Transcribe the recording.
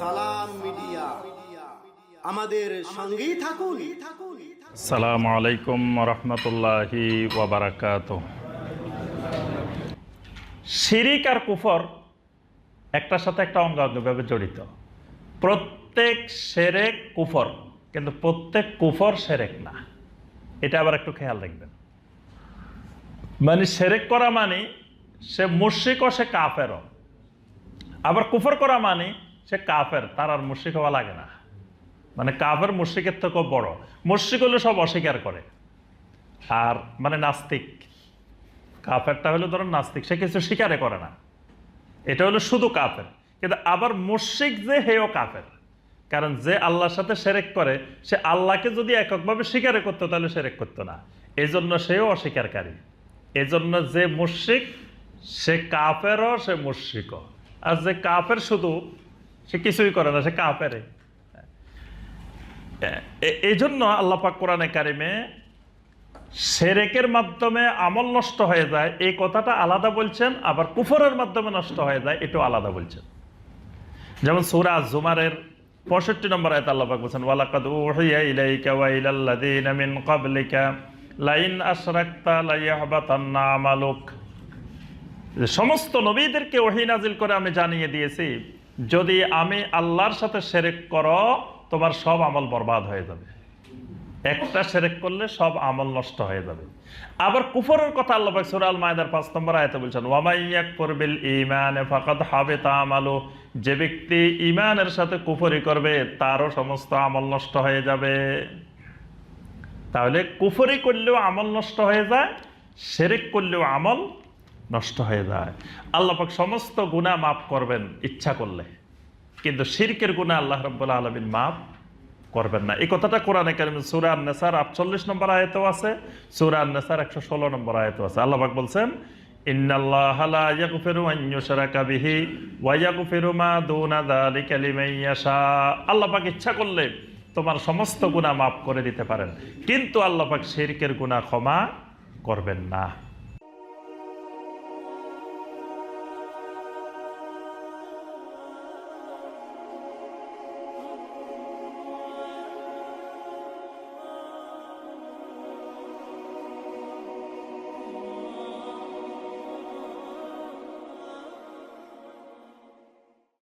সালাম মিডিয়া। আমাদের সঙ্গেই থাকুন। সালামু আলাইকুম রহমতুল্লাহি শিরিক আর কুফর একটার সাথে একটা অঙ্গাঙ্গভাবে জড়িত। প্রত্যেক সেরেক কুফর, কিন্তু প্রত্যেক কুফর সেরেক না। এটা আবার একটু খেয়াল রাখবেন। মানে সেরেক করা মানে সে মুর্শিক ও সে কাফেরও। আবার কুফর করা মানে সে কাফের, তার আর মুর্শিক হওয়া লাগে না। মানে কাফের মুশ্রিকের থেকেও বড়। মুশ্রিক হলে সব অস্বীকার করে। আর মানে নাস্তিক। কাফেরটা হলো ধরুন নাস্তিক, সে কিছু স্বীকারে করে না। এটা হলো শুধু কাফের। কিন্তু আবার মুশ্রিক যে, হেও কাফের। কারণ যে আল্লাহর সাথে সেরেক করে, সে আল্লাহকে যদি এককভাবে স্বীকারে করতো, তাহলে সেরেক করতো না। এই জন্য সেও অস্বীকারী। এজন্য যে মুশ্রিক, সে কাফেরও, সে মুশ্রিকও। আর যে কাফের শুধু সে কিছুই করে না, সে কাফেরে এ- এই জন্য আল্লাহ পাক কোরআনে কারিমে সেরেকের মাধ্যমে আমল নষ্ট হয়ে যায়, এই কথাটা আলাদা বলছেন, আবার কুফরের মাধ্যমে নষ্ট হয়ে যায়, এটাও আলাদা বলছেন। যেমন সূরা জুমারের পঁয়ষট্টি নম্বর আয়াত আল্লাহ পাক বলছেন, ওয়ালাকাদ লাইন সমস্ত নবীদেরকে ওহী নাজিল করে আমি জানিয়ে দিয়েছি যদি আমি আল্লাহর সাথে সেরেক করো, তোমার সব আমল বরবাদ হয়ে যাবে। একটা সেরেক করলে সব আমল নষ্ট হয়ে যাবে। আবার কুফরের কথা আল্লাহ সূরা আল মায়দার পাঁচ নম্বর আয়াতে বলছেন ওয়ামাইয়াক বিল ঈমান ফাকাদ হাবিতা আমালু যে ব্যক্তি ইমানের সাথে কুফরি করবে, তারও সমস্ত আমল নষ্ট হয়ে যাবে। তাহলে কুফরি করলেও আমল নষ্ট হয়ে যায়, সেরেক করলেও আমল নষ্ট হয়ে যায়। আল্লাহ পাক সমস্ত গুনাহ মাফ করবেন ইচ্ছা করলে। কিন্তু শিরকের গুনাহ আল্লাহ রাব্বুল আলামিন মাফ করবেন না। এই কথাটা কোরআনে কারিম সূরা আন-নাসার 48 নম্বর আয়াতেও আছে, সূরা আন-নাসার 116 নম্বর আয়াতেও আছে। আল্লাহ পাক বলছেন, ইন্নাল্লাহা লা ইয়াগফিরু আন ইউশরাকা বিহি ওয়া ইয়াগফিরু মা দুনা যালিকা লিমান ইয়াশা। আল্লাহ পাক ইচ্ছা করলে তোমার সমস্ত গুনাহ মাফ করে দিতে পারেন। কিন্তু আল্লাহ পাক শিরকের গুনাহ ক্ষমা করবেন না।